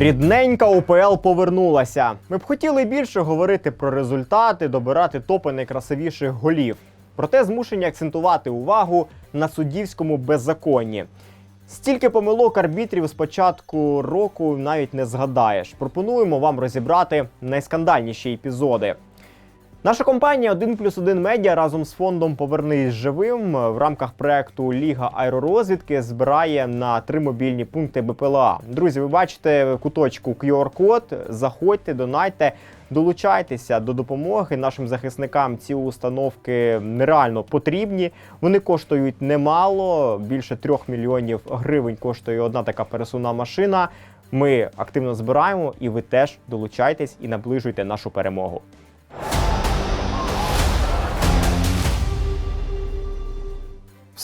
Рідненька УПЛ повернулася. Ми б хотіли більше говорити про результати, добирати топи найкрасивіших голів. Проте змушені акцентувати увагу на суддівському беззаконні. Стільки помилок арбітрів з початку року навіть не згадаєш. Пропонуємо вам розібрати найскандальніші епізоди. Наша компанія 1 плюс 1 медіа разом з фондом Повернись живим в рамках проекту Ліга аеророзвідки збирає на три мобільні пункти БПЛА. Друзі, ви бачите куточку QR-код. Заходьте, донайте, долучайтеся до допомоги нашим захисникам. Ці установки нереально потрібні. Вони коштують немало. Більше трьох мільйонів гривень коштує одна така пересувна машина. Ми активно збираємо, і ви теж долучайтесь і наближуйте нашу перемогу.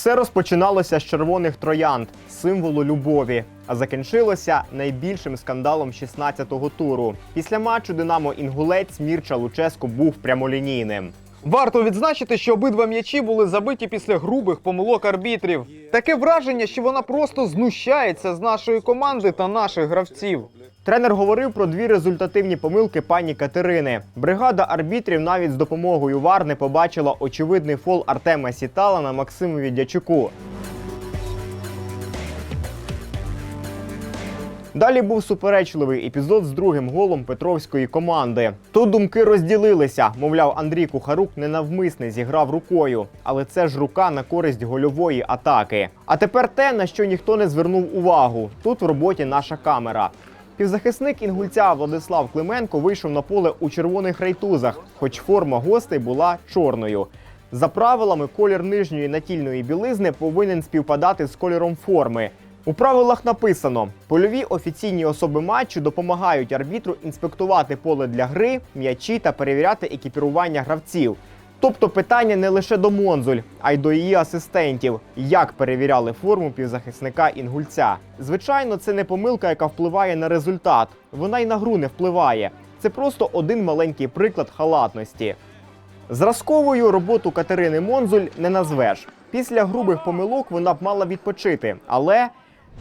Все розпочиналося з червоних троянд, символу любові, а закінчилося найбільшим скандалом 16-го туру. Після матчу Динамо Інгулець Мірча Луческо був прямолінійним. Варто відзначити, що обидва м'ячі були забиті після грубих помилок арбітрів. Таке враження, що вона просто знущається з нашої команди та наших гравців. Тренер говорив про дві результативні помилки пані Катерини. Бригада арбітрів навіть з допомогою ВАР не побачила очевидний фол Артема Сітала на Максимові Дячуку. Далі був суперечливий епізод з другим голом Петровської команди. Тут думки розділилися. Мовляв, Андрій Кухарук ненавмисне зіграв рукою, але це ж рука на користь гольової атаки. А тепер те, на що ніхто не звернув увагу. Тут в роботі наша камера. Півзахисник інгульця Владислав Клименко вийшов на поле у червоних рейтузах, хоч форма гостей була чорною. За правилами, колір нижньої натільної білизни повинен співпадати з кольором форми. У правилах написано: польові офіційні особи матчу допомагають арбітру інспектувати поле для гри, м'ячі та перевіряти екіпірування гравців. Тобто питання не лише до Монзуль, а й до її асистентів, як перевіряли форму півзахисника інгульця. Звичайно, це не помилка, яка впливає на результат. Вона й на гру не впливає. Це просто один маленький приклад халатності. Зразковою роботу Катерини Монзуль не назвеш. Після грубих помилок вона б мала відпочити. Але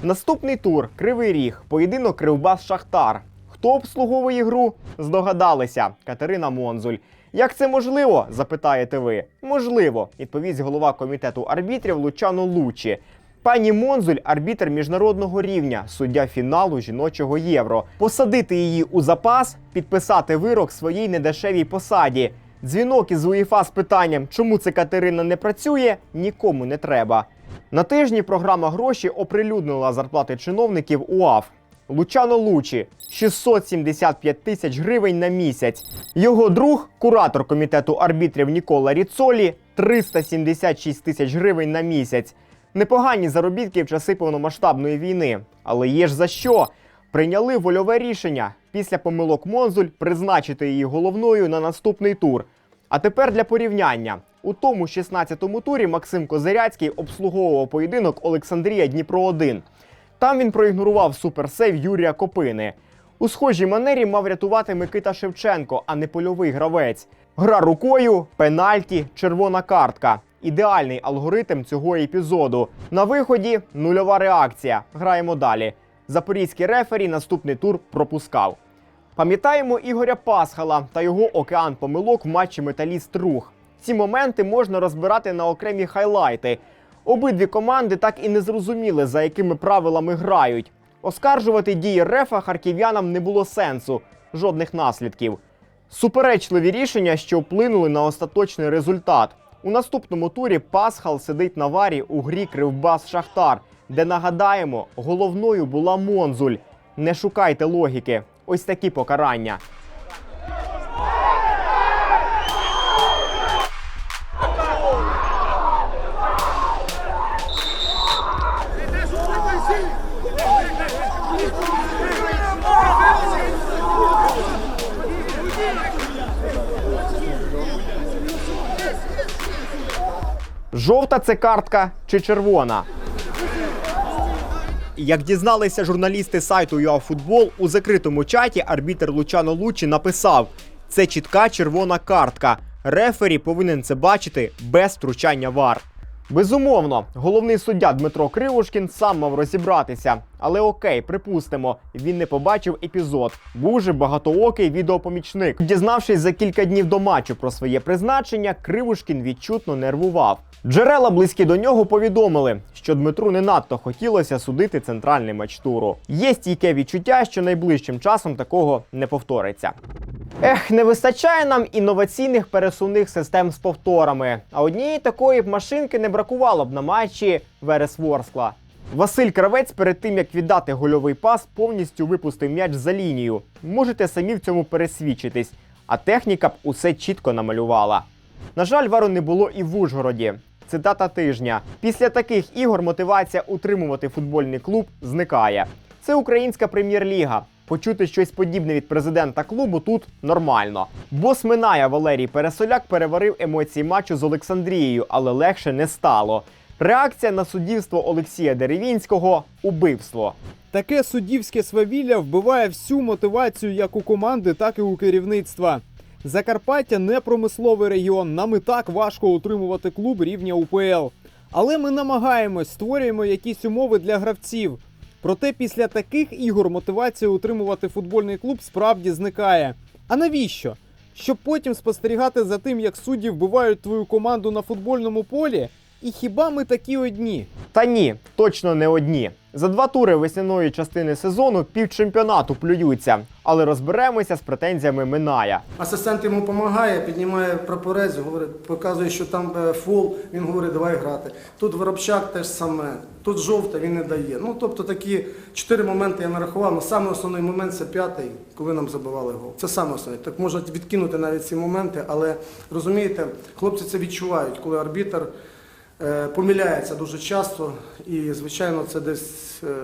наступний тур Кривий Ріг, поєдинок Кривбас Шахтар. Хто обслуговує гру? Здогадалися. Катерина Монзуль. Як це можливо? запитаєте ви. Можливо, відповість голова комітету арбітрів Лучано Лучі. Пані Монзуль арбітр міжнародного рівня, суддя фіналу жіночого євро. Посадити її у запас, підписати вирок своїй недешевій посаді. Дзвінок із УЄФА з питанням, чому це Катерина не працює, нікому не треба. На тижні програма гроші оприлюднила зарплати чиновників УАФ. Лучано Лучі 675 тисяч гривень на місяць. Його друг, куратор комітету арбітрів Нікола Ріцолі 376 тисяч гривень на місяць. Непогані заробітки в часи повномасштабної війни. Але є ж за що? Прийняли вольове рішення після помилок Монзуль призначити її головною на наступний тур. А тепер для порівняння. У тому 16-му турі Максим Козиряцький обслуговував поєдинок Олександрія Дніпро 1 Там він проігнорував суперсейв Юрія Копини. У схожій манері мав рятувати Микита Шевченко, а не польовий гравець. Гра рукою, пенальті, червона картка. Ідеальний алгоритм цього епізоду. На виході нульова реакція. Граємо далі. Запорізький рефері наступний тур пропускав. Пам'ятаємо Ігоря Пасхала та його океан помилок в матчі Металіст Рух. Ці моменти можна розбирати на окремі хайлайти. Обидві команди так і не зрозуміли, за якими правилами грають. Оскаржувати дії рефа харків'янам не було сенсу, жодних наслідків. Суперечливі рішення, що вплинули на остаточний результат. У наступному турі Пасхал сидить на варі у грі Кривбас Шахтар, де нагадаємо, головною була Монзуль. Не шукайте логіки. Ось такі покарання. Жовта це картка чи червона? Як дізналися журналісти сайту ЮАФутбол, у закритому чаті арбітер Лучано Лучі написав: це чітка червона картка. Рефері повинен це бачити без втручання вар. Безумовно, головний суддя Дмитро Кривушкін сам мав розібратися. Але окей, припустимо, він не побачив епізод. Був же багатоокий відеопомічник. Дізнавшись за кілька днів до матчу про своє призначення, Кривушкін відчутно нервував. Джерела близькі до нього повідомили, що Дмитру не надто хотілося судити центральний матч туру. Є стійке відчуття, що найближчим часом такого не повториться. Ех, не вистачає нам інноваційних пересувних систем з повторами. А однієї такої б машинки не бракувало б на матчі Верес Ворскла. Василь Кравець перед тим як віддати гольовий пас, повністю випустив м'яч за лінію. Можете самі в цьому пересвідчитись, а техніка б усе чітко намалювала. На жаль, вару не було і в Ужгороді. Цитата тижня: після таких ігор мотивація утримувати футбольний клуб зникає. Це українська прем'єр-ліга. Почути щось подібне від президента клубу тут нормально. Бос Миная Валерій Пересоляк переварив емоції матчу з Олександрією, але легше не стало. Реакція на суддівство Олексія Деревінського убивство. Таке суддівське свавілля вбиває всю мотивацію як у команди, так і у керівництва. Закарпаття не промисловий регіон. Нам і так важко утримувати клуб рівня УПЛ. Але ми намагаємось, створюємо якісь умови для гравців. Проте після таких ігор мотивація утримувати футбольний клуб справді зникає. А навіщо? Щоб потім спостерігати за тим, як судді вбивають твою команду на футбольному полі? І хіба ми такі одні? Та ні, точно не одні. За два тури весняної частини сезону півчемпіонату плюються, але розберемося з претензіями Миная. Асистент йому допомагає, піднімає прапорець, говорить, показує, що там е, фол, він говорить, давай грати. Тут Воробчак теж саме, тут жовта він не дає. Ну, тобто такі чотири моменти я нарахував. але саме основний момент це п'ятий, коли нам забивали гол. Це саме основне. Так можна відкинути навіть ці моменти, але розумієте, хлопці це відчувають, коли арбітр помиляється дуже часто, і звичайно це десь, е,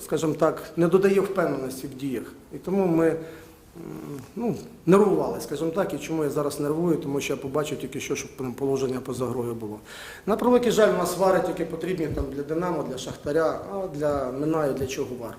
скажімо так, не додає впевненості в діях. І тому ми ну, нервували, скажімо так, і чому я зараз нервую, тому що я побачив тільки що, щоб положення поза грою було. На превеликий жаль, у нас вари тільки потрібні там для Динамо, для Шахтаря, а для Минаю для чого вар?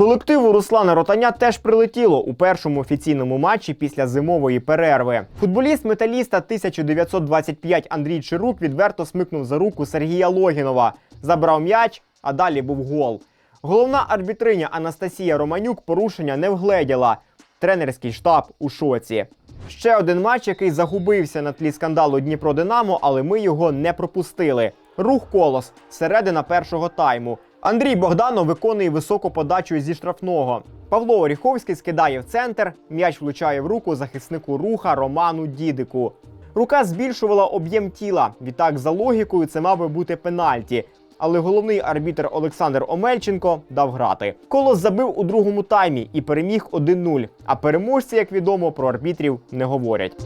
Колективу Руслана Ротаня теж прилетіло у першому офіційному матчі після зимової перерви. Футболіст металіста 1925 Андрій Чирук відверто смикнув за руку Сергія Логінова, забрав м'яч, а далі був гол. Головна арбітриня Анастасія Романюк порушення не вгледіла. Тренерський штаб у шоці. Ще один матч, який загубився на тлі скандалу Дніпро Динамо, але ми його не пропустили. Рух колос середина першого тайму. Андрій Богданов виконує високу подачу зі штрафного. Павло Оріховський скидає в центр, м'яч влучає в руку захиснику руха Роману Дідику. Рука збільшувала об'єм тіла. Відтак, за логікою, це мав би бути пенальті. Але головний арбітр Олександр Омельченко дав грати. Колос забив у другому таймі і переміг 1-0. А переможці, як відомо, про арбітрів не говорять.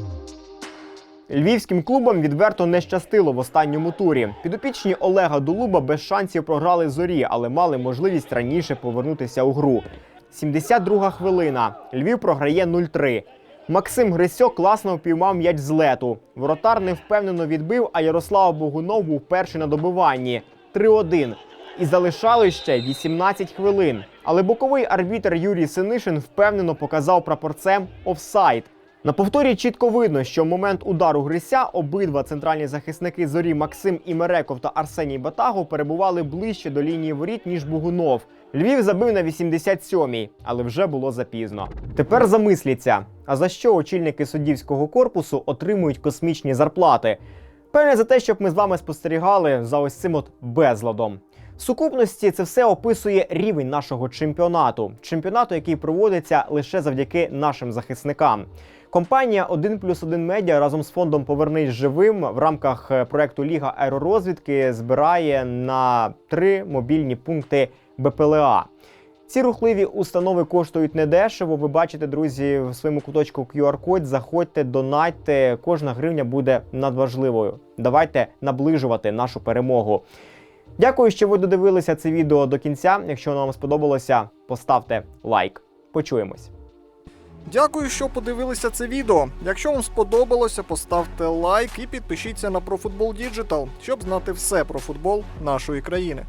Львівським клубам відверто не щастило в останньому турі. Підопічні Олега Дулуба без шансів програли зорі, але мали можливість раніше повернутися у гру. 72 хвилина. Львів програє 0-3. Максим Грисьок класно впіймав м'яч з лету. Воротар невпевнено відбив, а Ярослав Богунов був перший на добиванні 3-1. І залишали ще 18 хвилин. Але боковий арбітр Юрій Синишин впевнено показав прапорцем офсайд. На повторі чітко видно, що в момент удару Грися обидва центральні захисники зорі Максим Імереков та Арсеній Батагов перебували ближче до лінії воріт, ніж Бугунов. Львів забив на 87-й, але вже було запізно. Тепер замисліться: а за що очільники суддівського корпусу отримують космічні зарплати? Певне за те, щоб ми з вами спостерігали за ось цим от безладом. В сукупності це все описує рівень нашого чемпіонату, чемпіонату, який проводиться лише завдяки нашим захисникам. Компанія 1 плюс 1 медіа разом з фондом Повернись живим в рамках е, проекту Ліга аеророзвідки збирає на три мобільні пункти БПЛА. Ці рухливі установи коштують недешево. Ви бачите, друзі, в своєму куточку QR-код. Заходьте, донатьте. Кожна гривня буде надважливою. Давайте наближувати нашу перемогу. Дякую, що ви додивилися це відео до кінця. Якщо воно вам сподобалося, поставте лайк. Почуємось. Дякую, що подивилися це відео. Якщо вам сподобалося, поставте лайк і підпишіться на ProFootball Digital, щоб знати все про футбол нашої країни.